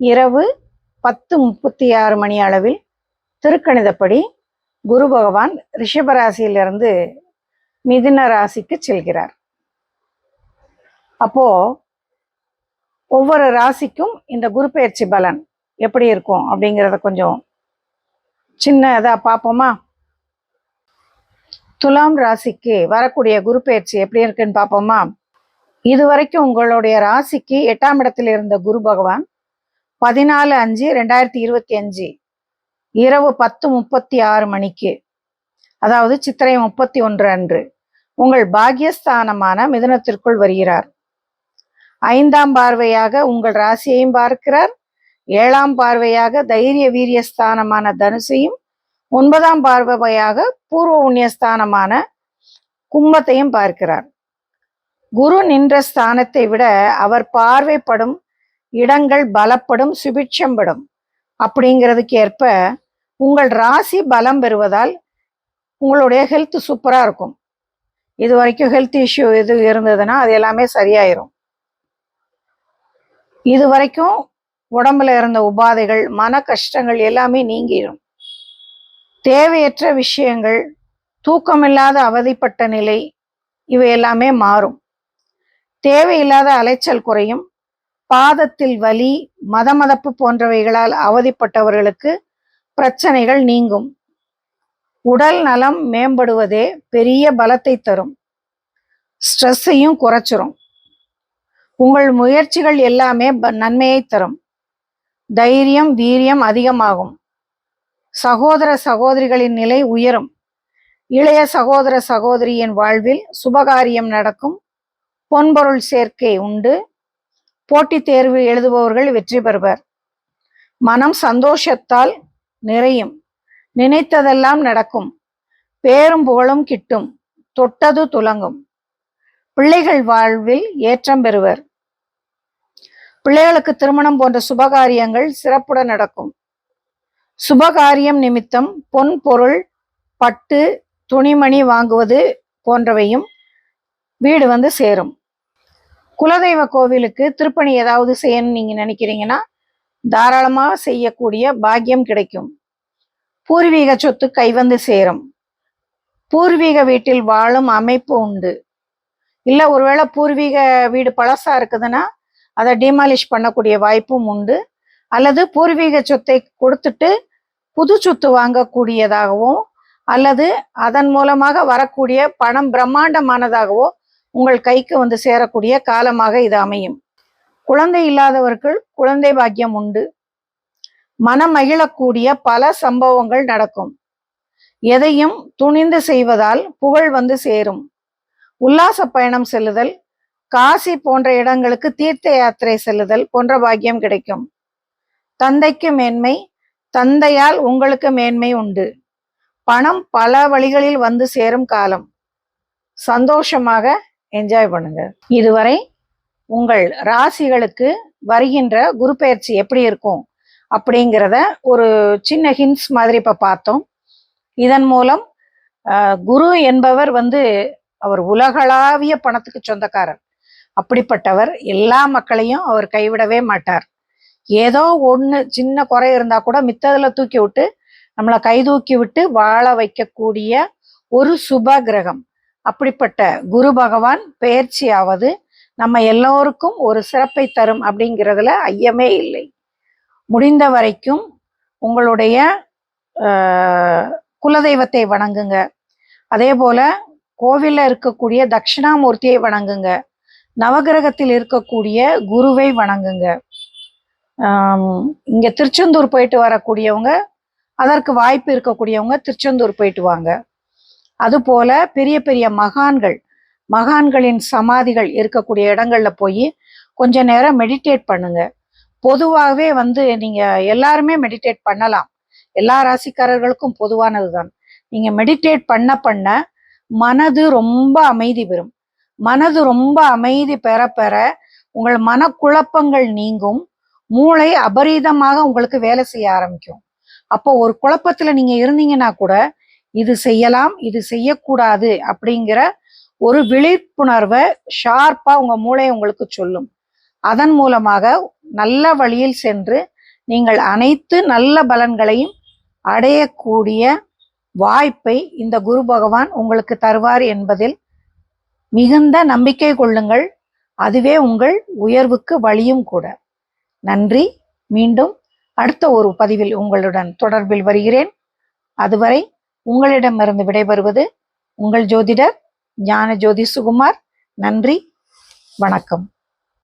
இரவு பத்து முப்பத்தி ஆறு மணி அளவில் திருக்கணிதப்படி குரு பகவான் ரிஷபராசியிலிருந்து மிதுன ராசிக்கு செல்கிறார். அப்போ ஒவ்வொரு ராசிக்கும் இந்த குரு பயிற்சி பலன் எப்படி இருக்கும் அப்படிங்கிறத கொஞ்சம் சின்னதா பார்ப்போமா? துலாம் ராசிக்கு வரக்கூடிய குரு பயிற்சி எப்படி இருக்குன்னு பார்ப்போமா? இது வரைக்கும் உங்களுடைய ராசிக்கு எட்டாம் இடத்தில் இருந்த குரு பகவான் பதினாலு அஞ்சு ரெண்டாயிரத்தி இருபத்தி அஞ்சு. இரவு பத்து முப்பத்தி ஆறு மணிக்கு. அதாவது சித்திரை முப்பத்தி ஒன்று அன்று. உங்கள் பாக்கியஸ்தானமான மிதுனத்திற்குள் வருகிறார். ஐந்தாம் பார்வையாக உங்கள் ராசியையும் பார்க்கிறார். ஏழாம் பார்வையாக தைரிய வீரியஸ்தானமான தனுசையும் ஒன்பதாம் பார்வையாக பூர்வ புண்ணியஸ்தானமான கும்பத்தையும் பார்க்கிறார். குரு நின்ற ஸ்தானத்தை விட அவர் பார்வைப்படும் இடங்கள் பலப்படும் சுபிட்சம் படும். அப்படிங்கிறதுக்கு ஏற்ப உங்கள் ராசி பலம் பெறுவதால் உங்களுடைய ஹெல்த் சூப்பராக இருக்கும். இது வரைக்கும் ஹெல்த் இஷ்யூ எது இருந்ததுன்னா அது எல்லாமே சரியாயிரும். இது வரைக்கும் உடம்புல இருந்த உபாதைகள் மன கஷ்டங்கள் எல்லாமே நீங்கிடும் தேவையற்ற விஷயங்கள் தூக்கமில்லாத அவதிப்பட்ட நிலை இவை எல்லாமே மாறும். தேவையில்லாத அலைச்சல் குறையும். பாதத்தில் வலி மதமதப்பு போன்றவைகளால் அவதிப்பட்டவர்களுக்கு பிரச்சனைகள் நீங்கும். உடல் நலம் மேம்படுவதே பெரிய பலத்தை தரும். ஸ்ட்ரெஸ்ஸையும் குறைச்சிரும். உங்கள் முயற்சிகள் எல்லாமே ப- நன்மையை தரும். தைரியம் வீரியம் அதிகமாகும். சகோதர சகோதரிகளின் நிலை உயரும். இளைய சகோதர சகோதரியின் வாழ்வில் சுபகாரியம் நடக்கும். பொன்பொருள் சேர்க்கை உண்டு. போட்டித் தேர்வு எழுதுபவர்கள் வெற்றி பெறுவர். மனம் சந்தோஷத்தால் நிறையும். நினைத்ததெல்லாம் நடக்கும். பேரும் புகழும் கிட்டும். தொட்டது துலங்கும். பிள்ளைகள் வாழ்வில் ஏற்றம் பெறுவர். பிள்ளைகளுக்கு திருமணம் போன்ற சுபகாரியங்கள் சிறப்புடன் நடக்கும். சுபகாரியம் நிமித்தம் பொன் பொருள் பட்டு துணிமணி வாங்குவது போன்றவையும் வீடு வந்து சேரும். குலதெய்வ கோவிலுக்கு திருப்பணி ஏதாவது செய்யணும்னு நீங்க நினைக்கிறீங்கன்னா தாராளமாக செய்யக்கூடிய பாக்கியம் கிடைக்கும். பூர்வீக சொத்து கைவந்து சேரும். பூர்வீக வீட்டில் வாழும் அமைப்பு உண்டு. இல்லை ஒருவேளை பூர்வீக வீடு பழசா இருக்குதுன்னா அதை டிமாலிஷ் பண்ணக்கூடிய வாய்ப்பும் உண்டு. அல்லது பூர்வீக சொத்தை கொடுத்துட்டு புது சொத்து வாங்கக்கூடியதாகவும் அல்லது அதன் மூலமாக வரக்கூடிய பணம் பிரம்மாண்டமானதாகவோ உங்கள் கைக்கு வந்து சேரக்கூடிய காலமாக இது அமையும். குழந்தை இல்லாதவர்கள் குழந்தை பாக்கியம் உண்டு. மனம் மகிழக்கூடிய பல சம்பவங்கள் நடக்கும். எதையும் துணிந்து செய்வதால் புகழ் வந்து சேரும். உல்லாச பயணம் செல்லுதல் காசி போன்ற இடங்களுக்கு தீர்த்த யாத்திரை செல்லுதல் போன்ற பாக்கியம் கிடைக்கும். தந்தைக்கு மேன்மை தந்தையால் உங்களுக்கு மேன்மை உண்டு. பணம் பல வழிகளில் வந்து சேரும் காலம். சந்தோஷமாக என்ஜாய் பண்ணுங்க. இதுவரை உங்கள் ராசிகளுக்கு வருகின்ற குரு பயிற்சி எப்படி இருக்கும் அப்படிங்கிறத ஒரு சின்ன ஹின்ஸ் மாதிரி இப்போ பார்த்தோம். இதன் மூலம் குரு என்பவர் வந்து அவர் உலகளாவிய பணத்துக்கு சொந்தக்காரர். அப்படிப்பட்டவர் எல்லா மக்களையும் அவர் கைவிடவே மாட்டார். ஏதோ ஒன்று சின்ன குறை இருந்தால் கூட மித்ததில் தூக்கி விட்டு நம்மளை கை தூக்கி விட்டு வாழ வைக்கக்கூடிய ஒரு சுப கிரகம். அப்படிப்பட்ட குரு பகவான் பெயர்ச்சியாவது நம்ம எல்லோருக்கும் ஒரு சிறப்பை தரும் அப்படிங்கிறதுல ஐயமே இல்லை. முடிந்த வரைக்கும் உங்களுடைய குலதெய்வத்தை வணங்குங்க. அதே போல கோவிலில் இருக்கக்கூடிய தட்சிணாமூர்த்தியை வணங்குங்க. நவகிரகத்தில் இருக்கக்கூடிய குருவை வணங்குங்க. இங்கே திருச்செந்தூர் போயிட்டு வரக்கூடியவங்க அதற்கு வாய்ப்பு இருக்கக்கூடியவங்க திருச்செந்தூர் போயிட்டு வாங்க. அதுபோல பெரிய பெரிய மகான்கள் மகான்களின் சமாதிகள் இருக்கக்கூடிய இடங்கள்ல போய் கொஞ்ச நேரம் மெடிடேட் பண்ணுங்க. பொதுவாகவே வந்து நீங்க எல்லாருமே மெடிடேட் பண்ணலாம். எல்லா ராசிக்காரர்களுக்கும் பொதுவானதுதான். நீங்க மெடிடேட் பண்ண பண்ண மனது ரொம்ப அமைதி பெறும். மனது ரொம்ப அமைதி பெற பெற உங்கள் மனக்குழப்பங்கள் நீங்கும். மூளை அபரீதமாக உங்களுக்கு வேலை செய்ய ஆரம்பிக்கும். அப்போ ஒரு குழப்பத்துல நீங்க இருந்தீங்கன்னா கூட இது செய்யலாம் இது செய்யக்கூடாது அப்படிங்கிற ஒரு விழிப்புணர்வை ஷார்ப்பா உங்க மூளை உங்களுக்கு சொல்லும். அதன் மூலமாக நல்ல வழியில் சென்று நீங்கள் அனைத்து நல்ல பலன்களையும் அடையக்கூடிய வாய்ப்பை இந்த குரு பகவான் உங்களுக்கு தருவார் என்பதில் மிகுந்த நம்பிக்கை கொள்ளுங்கள். அதுவே உங்கள் உயர்வுக்கு வழியும் கூட. நன்றி. மீண்டும் அடுத்த ஒரு பதிவில் உங்களுடன் தொடர்பில் வருகிறேன். அதுவரை உங்களிடமிருந்து விடைபெறுவது உங்கள் ஜோதிடர் ஞான ஜோதி சுகுமார். நன்றி வணக்கம்.